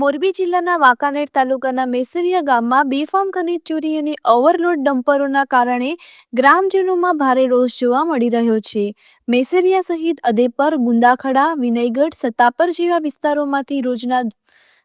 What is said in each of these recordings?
મોરબી જિલ્લાના વાંકાનેર તાલુકાના મેસરિયા ગામમાં બેફામ ખનીજ ચોરી અને ઓવરલોડ ડમ્પરોના કારણે ગ્રામજનોમાં ભારે રોષ જોવા મળી રહ્યો છે. મેસરિયા સહિત અદેપર ગુંદાખડા, વિનયગઢ, સત્તાપર જેવા વિસ્તારોમાંથી રોજના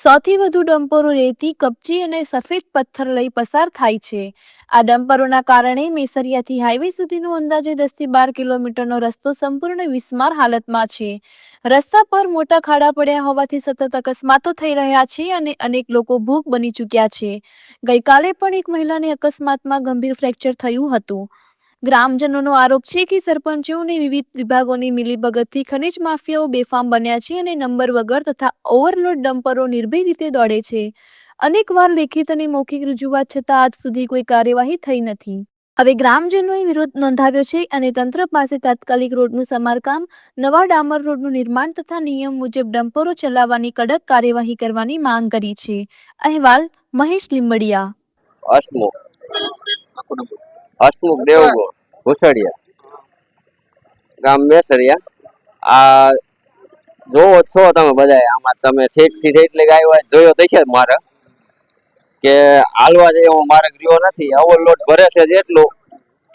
સૌથી વધુ ડમ્પરો રેતી, કપચી અને સફેદ પથ્થર લઈ પસાર થાય છે. આ ડમ્પરોના કારણે મેસરિયાથી હાઈવે સુધીનો અંદાજે દસથી બાર કિલોમીટરનો રસ્તો સંપૂર્ણ વિસ્માર હાલતમાં છે. રસ્તા પર મોટા ખાડા પડ્યા હોવાથી સતત અકસ્માતો થઈ રહ્યા છે અને અનેક લોકો ભૂખ બની ચૂક્યા છે. ગઈકાલે પણ એક મહિલાને અકસ્માતમાં ગંભીર ફ્રેક્ચર થયું હતું. ગ્રામજનોનો આરોપ છે કે સરપંચોને વિવિધ વિભાગોની મિલીભગતથી ખનિજ માફિયાઓ બેફામ બન્યા છે અને નંબર વગર તથા ઓવરલોડ ડમ્પરો નિર્ભય રીતે દોડે છે. અનેકવાર લેખિત અને મૌખિક રજૂઆત છતાં આજ સુધી કોઈ કાર્યવાહી થઈ નથી. હવે ગ્રામજનોએ વિરોધ નોંધાવ્યો છે અને તંત્ર પાસે તાત્કાલિક રોડનું સમારકામ, નવા ડામર રોડનું નિર્માણ તથા નિયમ મુજબ ડમ્પરો ચલાવવાની કડક કાર્યવાહી કરવાની માંગ કરી છે. અહેવાલ મહેશ લીંબડિયા. હસમુખ દેવગો ઘુસડિયા ગામ મેસરિયા આ જોવો છો તમે બધાય. આમાં તમે ઠેકથી ઠેક લઈ આવ્યા જોયો તો છે મારે. કે હાલવા જેવો માર્ગ રહ્યો નથી. ઓવરલોડ ભરે છે જેટલું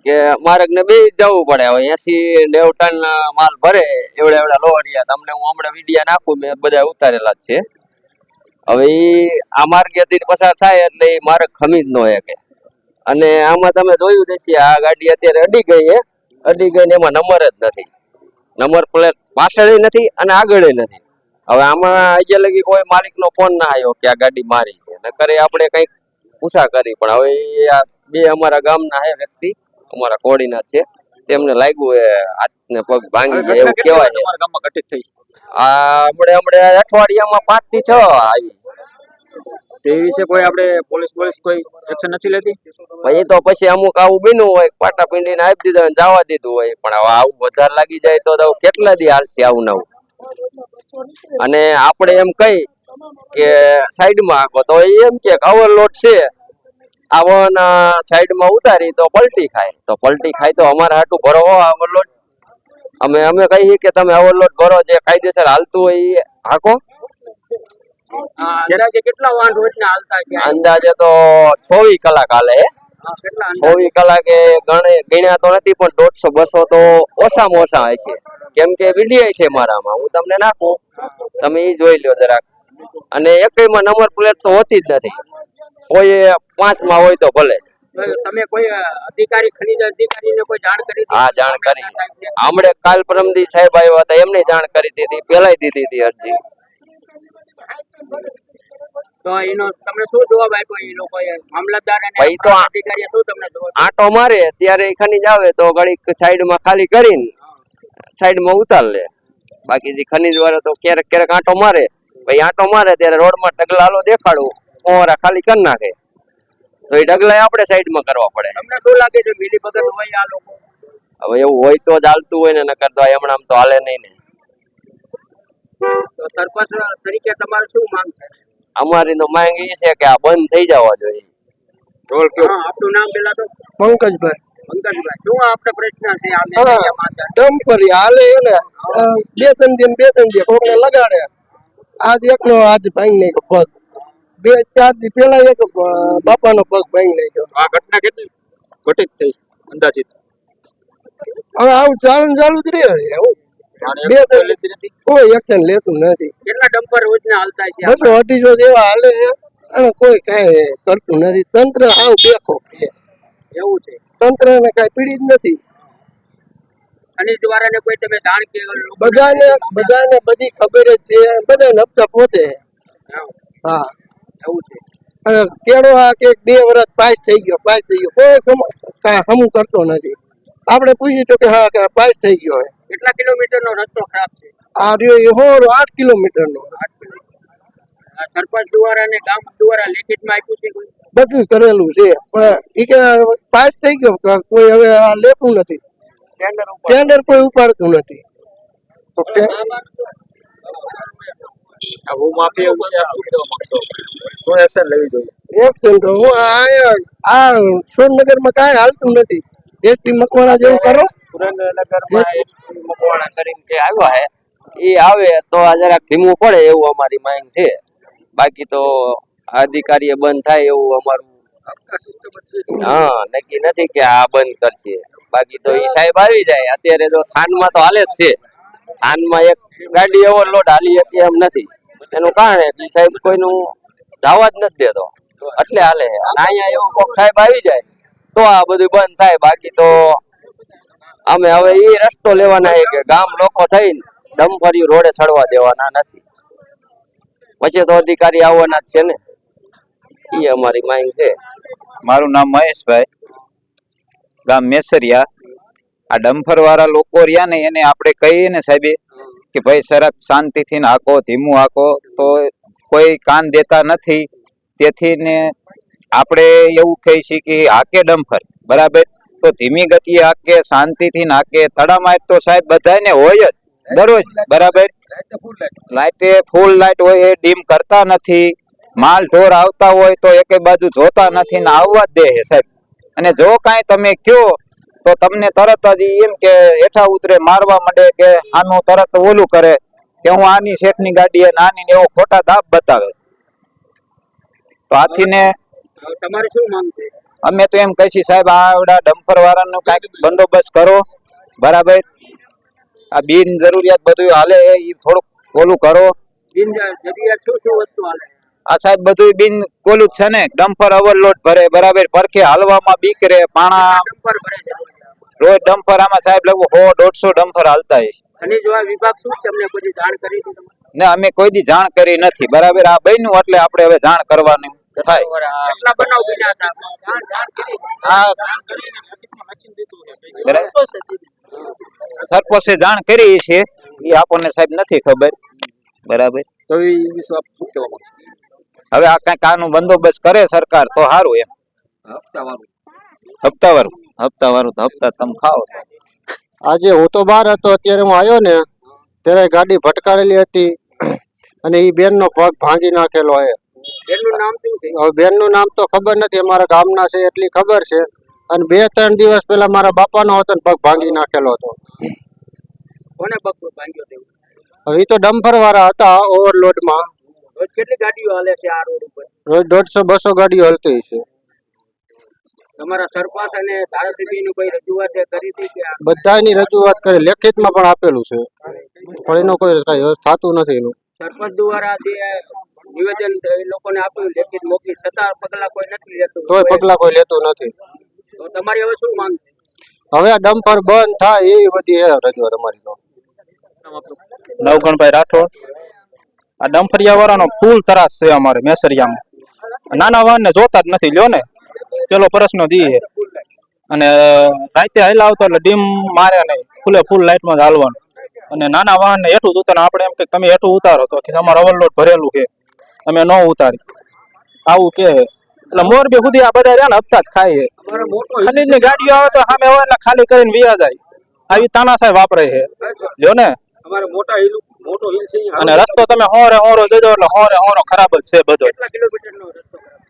કે માર્ગ ને બે જવું પડે. હવે એસી નેવ ટન માલ ભરે, એવડા એવડા લોહરિયા. તમને હું હમણાં વિડીયા નાખું, મેં બધા ઉતારેલા છે. હવે આ માર્ગેથી પસાર થાય એટલે એ માર્ગ ખમી જ ન શકે અને આમાં તમે જોયું હશે આ ગાડી અત્યારે અડી ગઈ છે. અડી ગઈ ને એમાં નંબર જ નથી. નંબર પ્લેટ પાછળ નથી અને આગળ નથી. હવે આમાં અહીંયા લગી કોઈ માલિકનો ફોન ના આવ્યો કે આ ગાડી મારી છે. નકર આપણે કંઈક પૂછા કરી પણ હવે આ બે અમારા ગામના હે વ્યક્તિ અમારા કોડીના છે. તેમને લાગ્યું એ હાથને પગ ભાંગી ગયા એવું કહેવાય છે. ગામમાં ઘટિત થઈ આ હમણે હમણે અઠવાડિયામાં પાંચથી છ આવી. તે વિશે કોઈ આપણે પોલીસ પોલીસ કોઈ એક્શન નથી લેતી? પછી તો પછી અમુક આવું બીનું હોય પાટા પીંડીને આપી દીધા જવા દીધું હોય. પણ હવે આવું વધારે લાગી જાય તો કેટલા દી હાલશે આવું નવું અને આપણે એમ કહી કે સાઈડમાં આખો, તો એ એમ કે ઓવરલોડ છે. આ સાઈડમાં ઉતારી તો પલટી ખાય. તો પલટી ખાય તો અમારે હાટું ભરો ઓવરલોડ અમે અમે કહીએ કે તમે ઓવરલોડ ભરો, જે કાયદેસર હાલતું હોય એ હાકો. અંદાજે કેટલા વાહન રોજના હાલતા છે? અંદાજે તો ચોવીસ કલાક હાલે? ચોવીસ કલાકે ગણ્યા તો નથી પણ દોઢસો બસો તો ઓછામાં ઓછા હોય છે. કેમ કે વીડિયા છે મારામાં હું તમને નાખું. તમે એ જોઈ લો જરાક. અને એકમાં નંબર પ્લેટ તો હોતી જ નથી. કોઈ પાંચમાં હોય તો ભલે. તમે કોઈ અધિકારી ખનીજ અધિકારીને કોઈ જાણ કરી હા જાણ કરી. હમણે કાલ પરમદી સાહેબ આવ્યા હતા એમને જાણ કરી દીધી પેલાય દીધી હતી અરજી. તો એનો તમને શું જવાબ આપ્યો? એ લોકોએ મામલતદાર અને ભાઈ તો આ- શું તમને જવાબ આંટો મારે ત્યારે ખનીજ આવે તો ઘડીક સાઈડમાં ખાલી કરીને સાઈડમાં ઉતાર લે બાકી જે ખનીજ વાળા તો ક્યારેક ક્યારેક આંટો મારે. ભાઈ આંટો મારે ત્યારે રોડમાં ડગલાલો દેખાડું ફોરા ખાલી કરી નાખે. તો એ ડગલા આપણે સાઈડમાં કરવા પડે. તમને શું લાગે છે મિલી ભગત હોય આ લોકો? હવે એવું હોય તો જ હાલતું હોય ને નકર તો હમણાં આમ તો હાલે નહીં ને. તો સરપંચ તરીકે તમારે શું માંગ છે? અમારી તો માંગ એ છે કે આ બંધ થઈ જવા જોઈએ. રોડ હા આપણું નામ પેલા તો? પંકજભાઈ. પંકજભાઈ શું આપણે પ્રશ્ન છે? ડમ્પરી હાલે બે ત્રણ દિન બે ત્રણ દિન કોકને લગાડે. આજ એકનો આજ ભાઈ નાખ્યો પગ. બે ચાર દી પેલા એક બાપાનો પગ ભાઈ નાખ્યો. આ ઘટના કેટલી? ઘટિત થઈ અંદાજિત. હવે આવું ચાલુ ચાલુ જ રહે હું બે કોઈ એક્શન લેતું નથી. કેટલા ડમ્પર રોજના હાલતા છે બસો અઢીસો જેવા હાલે છે. અને કોઈ કઈ કરતું નથી. તંત્ર આવ બેખો છે. એવું છે. તંત્ર ને કઈ પીડી જ નથી. ખનીજ વાળાને કોઈ તમે જાણ કે બધાને બધાને બધી ખબર જ છે. બધાને હપ્તા પોતે હા, એવું છે. અને કેળો આ કે બે વર્ષ પાસ થઈ ગયો. પાસ થઈ ગયો. કોઈ હમું કરતો નથી. આપણે પૂછીએ તો કે હા કે પાસ થઈ ગયો કેટલા કિલોમીટર નો રસ્તો ખરાબ છે? આ રહ્યો એ હોળ આઠ કિલોમીટર નો આઠ કિલોમીટર. આ સરપંચ દ્વારા અને ગામ દ્વારા લેખિતમાં આપ્યું છે બધું કરેલું છે પણ એ કે પાસ થઈ ગયો કે કોઈ હવે આ લેતું નથી. ટેન્ડર ઉપર ટેન્ડર કોઈ ઉપાડતું નથી. તો કે- આ ભૂમાફિયા વિશે આપ શું કહેવા માંગશો? એક્શન લેવી જોઈએ? એક્શન તો હું આ આ સુરેન્દ્રનગરમાં કાંઈ હાલતું નથી. એસટી મકવાણા જેવું કરો. સુરેન્દ્રનગરમાં એસટી મકવાણા કરીને જે આવ્યા હે એ આવે તો આ જરાક ધીમું પડે એવું અમારી માંગ છે. બાકી તો અધિકારીએ બંધ થાય એવું અમારું હા નક્કી નથી કે આ બંધ કરશે. બાકી તો ઈ સાહેબ આવી જાય. અત્યારે તો થાનમાં તો હાલે જ છે. થાનમાં એક ગાડી ઓવરલોડ હાલી હતી એમ નથી. એનું કારણ એટલે સાહેબ કોઈનું જવા જ નથી દેતો. એટલે હાલે છે. અહીંયા એવું કોક સાહેબ આવી જાય તો આ બધું બંધ થાય. બાકી તો અમે હવે એ રસ્તો લેવાના છે કે ગામ લોકો થઈને ડમ્પરિયું રોડે ચડવા દેવાના નથી. પછી તો અધિકારી આવવાના જ છે ને. એ અમારી માંગ છે. મારું નામ મહેશભાઈ. ગામ મેસરિયા. આ ડમ્ફર વાળા લોકો રહ્યા ને એને આપણે કહીએ ને સાહેબે કે ભાઈ સરત શાંતિથી હાકો, ધીમું હાકો. તો કોઈ કાન દેતા નથી. તેથી ને આપણે એવું કહી છીએ કે હાકે ડમ્ફર બરાબર? તો ધીમી ગતિએ હાકે, શાંતિથી ને હાકે તડામાર તો સાહેબ બધાને હોય જ. દરરોજ, બરાબર? લાઇટે ફૂલ લાઇટ હોય એ ડીમ કરતા નથી. માલ ઢોર આવતા હોય તો એકે બાજુ જોતા નથી ને આવવા જ દે સાહેબ. અને જો કાંઈ તમે કયો, તો તમને તરત જ એમ કે હેઠા ઉતરે, મારવા માંડે કે આનું તરત ઓલું કરે કે હું આની શેઠની ગાડી એ નાની ને એવો ખોટા દાબ બતાવે. તો આથી ને તમારે શું માંગ છે? અમે તો એમ કહીશી સાહેબ આવડા ડમ્પર વાળાનું કાંઈક બંદોબસ્ત કરો. બરાબર? આ બિન જરૂરિયાત બધું હાલે એ થોડુંક ઓલું કરો. બિન જરૂરિયાત શું શું વસ્તુ હાલે? આ સાહેબ બધું બિન કોલું છે ને ડમ્પર ઓવરલોડ ભરે બરાબર? પરખે હાલવામાં બીક રે પાણા ડમ્પર ભરે રોજ ડમ્પર આમાં સાહેબ લગભગ સો દોઢસો ડમ્પર હાલતા હોય ખનીજ વિભાગ વિભાગ શું તમને બધી જાણ કરી છે? ને અમે કોઈ દી જાણ કરી નથી બરાબર? આ બન્યું એટલે આપણે હવે જાણ કરવાની સરપંચે જાણ કરી છે. એ આપણને સાહેબ નથી ખબર. બરાબર. તો એ હવે આ કઈ કાનો બંદોબસ્ત કરે સરકાર તો સારું એમ. હપ્તા વાળું હપ્તા વાળું તો હપ્તા તમે ખાઓ. આજે હું તો બહાર હતો. અત્યારે હું આવ્યો ને ત્યારે ગાડી ભટકાડેલી હતી અને એ બેન નો પગ ભાંગી નાખેલો છે. હવે બેનનું નામ તો ખબર નથી અમારા ગામના છે એટલી ખબર છે. અને બે ત્રણ દિવસ પહેલા મારા બાપાનો હતો ને પગ ભાંગી નાખેલો હતો. કોને પગ ભાંગ્યો હવે તો ડમ્પર વાળા હતા ઓવરલોડમાં. કેટલી ગાડીઓ હાલે છે આ રોડ ઉપર? રોજ દોઢસો બસો ગાડીઓ હલતી છે. તમારા સરપંચ અને ધારાસભ્યની કોઈ રજૂઆત કરી હતી કે બધાની રજૂઆત કરી લેખિતમાં પણ આપેલું છે. પણ એનો કોઈ કઈ થતું નથી એનું. સરપંચ દ્વારા જે નિવેદન એ લોકોને આપ્યું લેખિત મોકલી છતાં પગલા કોઈ નથી લેતું. તોય પગલા કોઈ લેતું નથી. તો તમારી હવે શું માંગ હવે આ ડમ્પર બંધ થાય એવી બધી રજૂઆત અમારી તો. નવગણભાઈ રાઠોડ. આ ડમ્ફરિયા વાળાનો ફૂલ તરાસ છે અમારે મેસરિયામાં. નાના વાહનને જોતા જ નથી લ્યો ને. પેલો પ્રશ્ન દીએ અને રાતે હાલ આવતો એટલે ડીમ મારે નહીં ફૂલે ફૂલ લાઇટમાં જ હાલવાનું. અને નાના વાહનને હેઠું જ ઉતારો આપણે એમ કે તમે હેઠું ઉતારો તો કે અમારે ઓવરલોડ ભરેલું છે. અમે ન ઉતારી. આવું કે એટલે મોરબી સુધી આ બધા રહ્યા ને હપ્તા જ ખાય ખનીજની ગાડીઓ આવે તો સામે હોય એટલે ખાલી કરીને વિયા જાય. આવી તાનાશાહી વાપરે છે. જો ને? મોટા મોટો હિલ છે અને રસ્તો તમે હોરે હોરો જોજો એટલે હોરે હોરો ખરાબ જ છે બધો.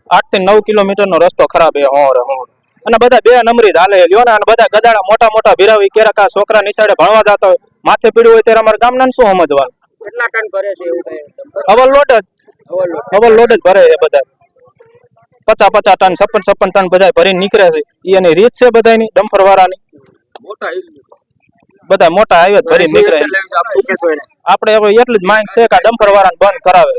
આઠથી નવ કિલોમીટર નો રસ્તો ખરાબ છે હોરે હોરો. અને બધા બે નંબરી હાલે લ્યો ને અને બધા ગદાડા મોટા મોટા ભીરાવી કેરાકા છોકરા નિશાળે ભણવા જતા હોય. માથે પીડ્યું હોય ત્યારે અમારા ગામના શું સમજવાનું? કેટલા ટન ભરે છે એવું કઈ? જ. ઓવરલોડ જ ભરે છે બધા પચાસ પચાસ ટન છપ્પન છપ્પન ટન બધા ભરીને નીકળે છે. એ એની રીત છે બધાની ડમ્ફર વાળાની બધા મોટા હાઈવે ભરીને નીકળે આપણે હવે એટલી જ માંગ છે કે આ ડમ્ફર વાળાને બંધ કરાવે.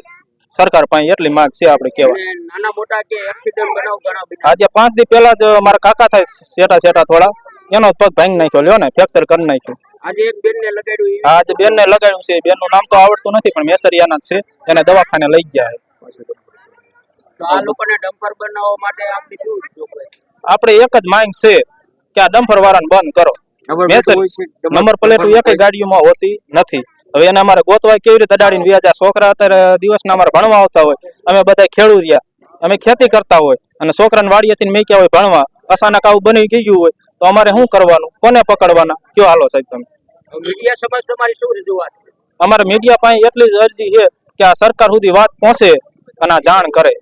સરકાર પાસે એટલી માંગ છે આપણે કેવાય નાના મોટા કે એક્સિડન્ટ બનાવ ઘણા આજે પાંચ દી પહેલા જ મારા કાકા થાય સેટા સેટા થોડા. એનો પગ ભાંગી નાખ્યો લ્યો ને ફ્રેક્ચર કરી નાખ્યું. આજે એક બેન ને લગાડ્યું આજે બેન ને લગાડ્યું છે. બેનનું નામ તો આવડતું નથી પણ મેસરિયાના છે. એને દવાખાને લઈ ગયા તો આ લોકોને ડમ્પર બનાવવા માટે આપણી શું આપણે એક જ માંગ છે કે આ ડમ્પર વાળાને બંધ કરો. નંબર પ્લેટ એક ગાડીઓમાં હોતી નથી. હવે એને અમારે ગોતવાય કેવી રીતે? અડાડીને વ્યાજા છોકરા અત્યારે દિવસના અમારે ભણવા આવતા હોય. અમે બધા ખેડૂત રહ્યા. અમે ખેતી કરતા હોય અને છોકરાને વાડીએથી મેક્યા હોય ભણવા અચાનક આવું બની ગયું હોય તો અમારે શું કરવાનું? કોને પકડવાના? કયો હાલો સાહેબ તમે? મીડિયા સમજ તમારી શું રજૂઆત અમારે મીડિયા પાસે એટલી જ અરજી છે કે આ સરકાર સુધી વાત પહોંચે અને આ જાણ કરે.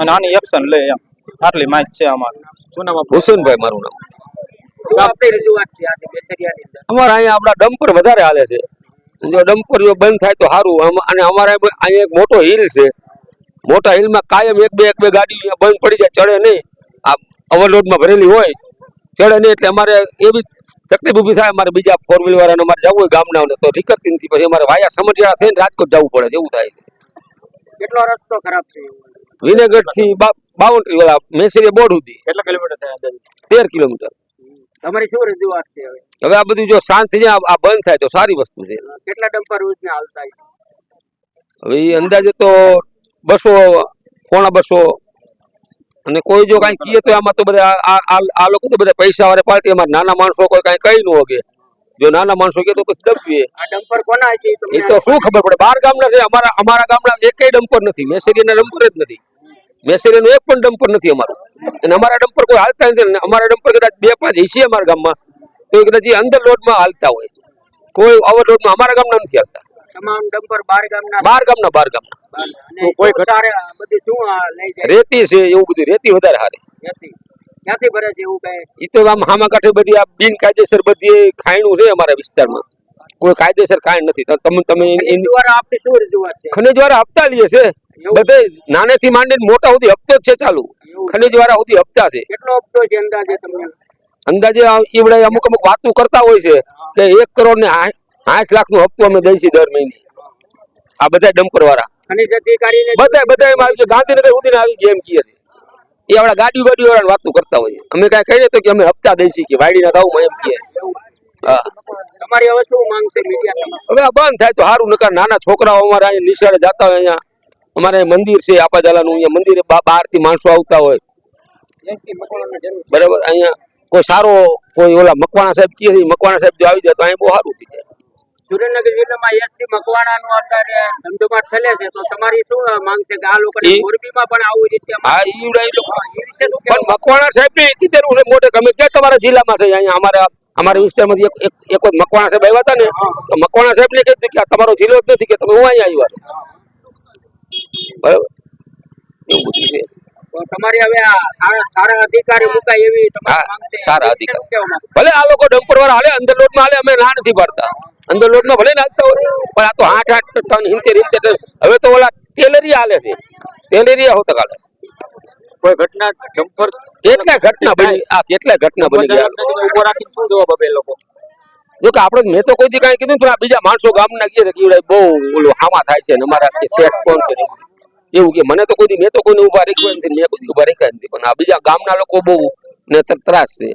અને આની એક્શન લે એમ. આટલી માહિતી છે અમારે. શું નામ? હુસેનભાઈ મારું નામ. અમારે અહીંયા આપણા ડમ્પર વધારે હાલે છે. જો ડમ્પર જો બંધ થાય તો સારું. અને અમારે અહીંયા એક મોટો હિલ છે. મોટા હિલમાં કાયમ એક બે એક બે ગાડી બંધ પડી જાય ચડે નહીં. આ ઓવરલોડમાં ભરેલી હોય ચડે નહીં એટલે અમારે એવી તકલીફ ઊભી થાય અમારે બીજા ફોર વ્હીલ વાળાને અમારે જવું હોય ગામડાઓને તો નીકળતી નથી પછી અમારે વાયા સમઢિયાળા થઈને રાજકોટ જવું પડે એવું થાય છે. કેટલો રસ્તો ખરાબ છે? વિનેગઢથી બાઉન્ડ્રી વાળા મેસરી બોર્ડ સુધી. કેટલા કિલોમીટર થાય તેર કિલોમીટર. તમારી શું રજૂઆત છે હવે? હવે આ બધું જો શાંત થઈ જાય આ બંધ થાય તો સારી વસ્તુ છે. કેટલા ડમ્પર રોજના હાલતા હવે અંદાજે તો બસો પોણા બસો. અને કોઈ જો કાંઈ કહીએ તો આમાં તો બધા આ- લોકો તો બધા પૈસા વાળા પાર્ટી અમારા નાના માણસો કોઈ કાંઈ કઈ ન હોગે જો નાના માણસો કે તો પછી દબીએ. ડમ્પર કોના છે એ તો શું ખબર પડે? બાર ગામના છે અમારા અમારા ગામના એકેય ડમ્પર નથી. મેસેરીના ડમ્પર જ નથી. મેસેરીનું એક પણ ડમ્પર નથી અમારું. અને અમારા ડમ્પર કોઈ હાલતા નથી. અમારા ડમ્પર કદાચ બે પાંચ હિસ્સે અમારા ગામમાં તો એ કદાચ અંદર રોડમાં હાલતા હોય. કોઈ ઓવર રોડમાં અમારા ગામના નથી હાલતા. તમામ ડમ્પર બાર ગામના બાર ગામના બાર ગામના. અને કોઈ ઘટાડે બધી શું લઈ જાય. રેતી છે એવું બધું રેતી વધારે હારે ક્યાંથી? ભરે છે એવું કઈ? એ તો આમ હામા કાંઠે બધી આ બિનકાયદેસર બધી ખાયણું છે અમારા વિસ્તારમાં. કોઈ કાયદેસર ખાયણ નથી. તો તમે તમે ખનીજ દ્વારા આપની શું રજૂઆત છે? ખનિજ વાળા હપ્તા લે છે. બધે નાનેથી માંડીને મોટા સુધી હપ્તો જ છે ચાલુ. ખનિજ વાળા સુધી હપ્તા છે. કેટલો હપ્તો છે અંદાજે તમને? અંદાજે ઈવડે અમુક અમુક વાતો કરતા હોય છે કે એક કરોડ ને આઠ લાખ નો હપ્તો અમે દઈ છીએ દર મહિને. આ બધા ડમ્પર વાળા બધા બધા એમાં આવી છે ગાંધીનગર સુધી આવી ગયા એમ કહે છે. એ આપડા ગાડીઓ ગાડીઓ વાળા વાતો કરતા હોય અમે કઈ કહીએ તો કે અમે હપ્તા દઈ છીએ કે વાડીના થાવ એમ કહે. હા. તમારી હવે શું માંગ છે હવે આ બંધ થાય તો સારું નકર નાના છોકરાઓ અમારે અહીંયા નિશાળે જતા હોય અહીંયા. અમારે મંદિર છે આપાજાલાનું અહીંયા મંદિરે બહારથી માણસો આવતા હોય. બરાબર? અહીંયા કોઈ સારો કોઈ ઓલા મકવાણા સાહેબ કહે મકવાણા સાહેબ જો આવી જાય તો અહીંયા બહુ સારું થઈ જાય. સુરેન્દ્રનગર જિલ્લામાં એસટી મકવાણાનું અત્યારે ધમધમાટ ફેલે છે. તો તમારી શું માંગ છે કે આ લોકોને મોરબીમાં પણ આવું રીતે હા ઈ લોકો પણ મકવાણા સાહેબ ને કીધેલું છે મોટે ગમે કે તમારા જિલ્લામાં છે અહીંયા અમારા અમારા વિસ્તારમાંથી એક એક વખત મકવાણા સાહેબ આવ્યા હતા ને તો મકવાણા સાહેબ ને કીધું કે તમારો જિલ્લો જ નથી કે તમે હું અહીંયા આવ્યા બરાબર? એવું બધું છે. તમારી હવે સારા- અધિકારી મુકાય એવી સારા? ભલે આ લોકો ડમ્પર વાળા હાલે અંદર લોટમાં હાલે અમે ના નથી ભરતા અંદર લોટમાં ભલે નાખતા હોય પણ આ તો આઠ આઠ ટન હિંતેર હિંતેર હવે તો ઓલા ટેલરી હાલે છે. ટેલરી હોતા કાલે. કોઈ ઘટના ડમ્પર કેટલા ઘટના બની આ કેટલા ઘટના બની ગયા? ઊભો રાખીને શું જવાબ આપે લોકો? જો કે આપણે મેં તો કોઈ દી કાંઈ કીધું પણ આ બીજા માણસો ગામના છે કે બહુ ઓલું હામા થાય છે અમારા શેઠ કોણ છે એવું. કે મને તો કોઈ મેં તો કોઈને ઊભા રાખ્યો નથી મેં કોઈ ઊભા રાખ્યા નથી પણ આ બીજા ગામના લોકો બહુ ને ત્રાસ છે